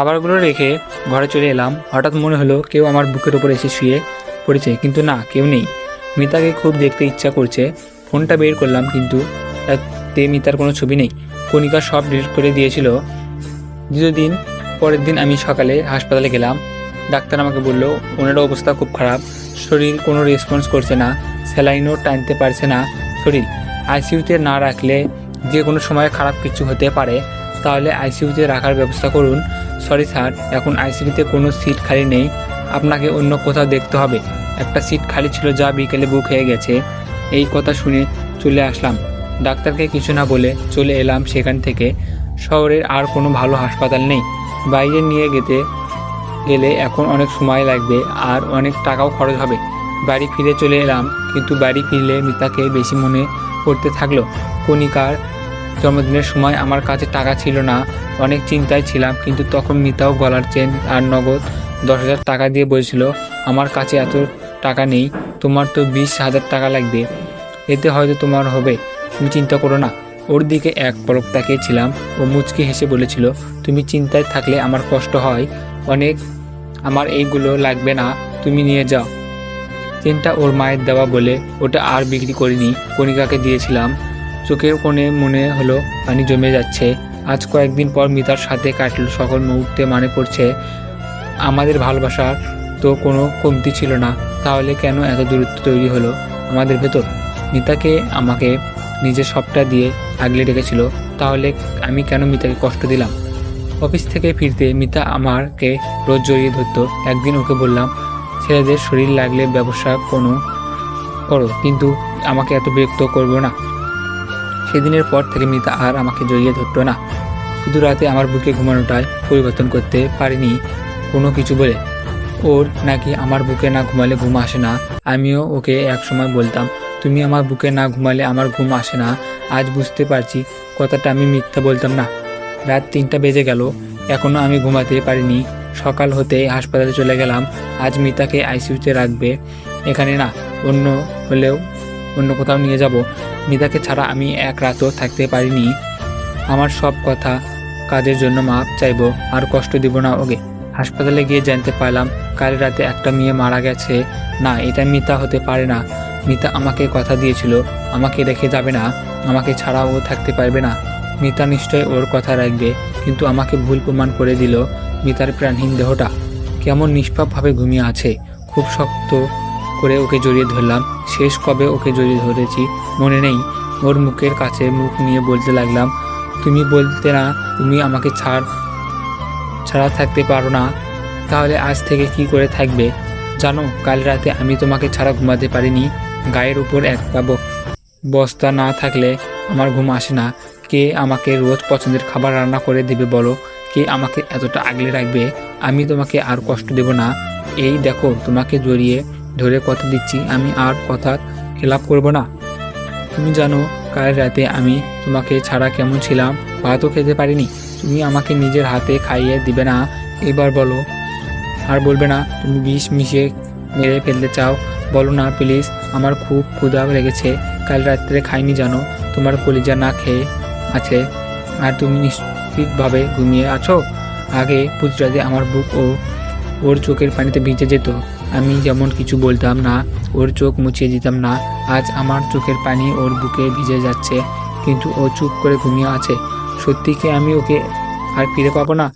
খাবারগুলো রেখে ঘরে চলে এলাম। হঠাৎ মনে হলো কেউ আমার বুকের উপর এসে শুয়ে পড়েছে, কিন্তু না, কেউ নেই। মিতাকে খুব দেখতে ইচ্ছা করছে। ফোনটা বের করলাম, কিন্তু তাতে মিতার কোনো ছবি নেই। কণিকা সব ডিলিট করে দিয়েছিল। দ্বিতীয় দিন পরের দিন আমি সকালে হাসপাতালে গেলাম। ডাক্তার আমাকে বলল, ওনার অবস্থা খুব খারাপ। শরীর কোনো রেসপন্স করছে না। স্যালাইনও টানতে পারছে না শরীর। আইসিইউতে না রাখলে যে কোনো সময় খারাপ কিছু হতে পারে। তাহলে আইসিইউতে রাখার ব্যবস্থা করুন। সরি স্যার, এখন আইসিইউতে কোনো সিট খালি নেই। আপনাকে অন্য কোথাও দেখতে হবে। একটা সিট খালি ছিল যা বিকেলে বুক হয়ে গেছে। এই কথা শুনে চলে আসলাম। ডাক্তারকে কিছু না বলে চলে এলাম সেখান থেকে। শহরের আর কোনো ভালো হাসপাতাল নেই। বাইরে নিয়ে যেতে গেলে এখন অনেক সময় লাগবে আর অনেক টাকাও খরচ হবে। বাড়ি ফিরে চলে এলাম, কিন্তু বাড়ি ফিরলে মিতাকে বেশি মনে পড়তে থাকল। কণিকার জন্মদিনের সময় আমার কাছে টাকা ছিল না, অনেক চিন্তায় ছিলাম, কিন্তু তখন মিতাও গলার চেন আর নগদ দশ হাজার টাকা দিয়ে বলেছিল, আমার কাছে এত টাকা নেই, তোমার তো বিশ হাজার টাকা লাগবে, এতে হয়তো তোমার হবে, তুমি চিন্তা করো না। ওর দিকে এক পলক তাকিয়েছিলাম ও মুচকি হেসে বলেছিল, তুমি চিন্তায় থাকলে আমার কষ্ট হয়, অনেক আমার এইগুলো লাগবে না, তুমি নিয়ে যাও। চেনটা ওর মায়ের দেওয়া বলে ওটা আর বিক্রি করিনি, কণিকাকে দিয়েছিলাম। চোখের কোণে মনে হলো, পানি জমে যাচ্ছে। আজ কয়েকদিন পর মিতার সাথে কাটল সকল মুহূর্তে মানে পড়ছে, আমাদের ভালোবাসার তো কোনো কমতি ছিল না। তাহলে কেন এত দূরত্ব তৈরি হলো আমাদের ভেতর? মিতাকে আমাকে নিজের সবটা দিয়ে আগলে রেখেছিল। তাহলে আমি কেন মিতাকে কষ্ট দিলাম? অফিস থেকে ফিরতে মিতা আমাকে রোজ জড়িয়ে ধরতো। একদিন ওকে বললাম, ছেলেদের শরীর লাগলে ব্যবসা কোনো করো, কিন্তু আমাকে এত বিরক্ত করব না। সেদিনের পর থেকে মিতা আর আমাকে জড়িয়ে ধরতো না। শুধু রাতে আমার বুকে ঘুমানোটায় পরিবর্তন করতে পারিনি কোনো কিছু বলে। ওর নাকি আমার বুকে না ঘুমালে ঘুম আসে না, আমিও ওকে একসময় বলতাম, তুমি আমার বুকে না ঘুমালে আমার ঘুম আসে না, আজ বুঝতে পারছি কথাটা আমি মিথ্যা বলতাম না। রাত তিনটা বেজে গেল এখনও আমি ঘুমাতে পারিনি। সকাল হতে হাসপাতালে চলে গেলাম, আজ মিতাকে আইসিইউতে রাখবে। এখানে না, অন্য হলেও অন্য কোথাও নিয়ে যাব। মিতাকে ছাড়া আমি এক রাতও থাকতে পারিনি। আমার সব কথা কাজের জন্য মাপ চাইব, আর কষ্ট দিব না ওকে। হাসপাতালে গিয়ে জানতে পারলাম, কাল রাতে একটা মেয়ে মারা গেছে। না, এটা মিতা হতে পারে না। মিতা আমাকে কথা দিয়েছিল, আমাকে রেখে যাবে না। আমাকে ছাড়া ও থাকতে পারবে না। মিতা নিশ্চয় ওর কথা রাখবে, কিন্তু আমাকে ভুল প্রমাণ করে দিল। মিতার প্রাণহীন দেহটা কেমন নিষ্পাপভাবে ঘুমিয়ে আছে। খুব শক্ত করে ওকে জড়িয়ে ধরলাম। শেষ কবে ওকে জড়িয়ে ধরেছি মনে নেই। ওর মুখের কাছে মুখ নিয়ে বলতে লাগলাম, তুমি বলতে না, তুমি আমাকে ছাড়, ছাড়া থাকতে পারো না। তাহলে আজ থেকে কি করে থাকবে? জানো, কাল রাতে আমি তোমাকে ছাড়া ঘুমাতে পারিনি। গায়ের উপর একটা বস্তা না থাকলে আমার ঘুম আসে না। কে আমাকে রোজ পছন্দের খাবার রান্না করে দেবে বলো? কে আমাকে এতটা আগলে রাখবে? আমি তোমাকে আর কষ্ট দেব না। এই দেখো, তোমাকে জড়িয়ে ধরে কথা দিচ্ছি, আমি আর কথা খেলাপ করব না। তুমি জানো, কাল রাতে আমি তোমাকে ছাড়া কেমন ছিলাম, ভাতও খেতে পারিনি। তুমি আমাকে নিজের হাতে খাইয়ে দিবে না, এবার বলো। আর বলবে না, তুমি বিষ মিশিয়ে মেরে ফেলতে চাও। বলো না, প্লিজ, আমার খুব ক্ষুধা লেগেছে। কাল রাত্রে খাইনি জানো, তোমার কলিজা না খেয়ে আছে। আর তুমি নিশ্চিতভাবে ঘুমিয়ে আছো? আগে পুজরাতে আমার বুক ও ওর চোখের পানিতে ভিজে যেত। আমি যেমন কিছু বলতাম না, ওর চোখ মুছিয়ে দিতাম না। আজ আমার চোখের পানি ওর বুকে ভিজে যাচ্ছে, কিন্তু ও চুপ করে ঘুমিয়ে আছে। সত্যি কি আমি ওকে আর ফিরে পাবো না?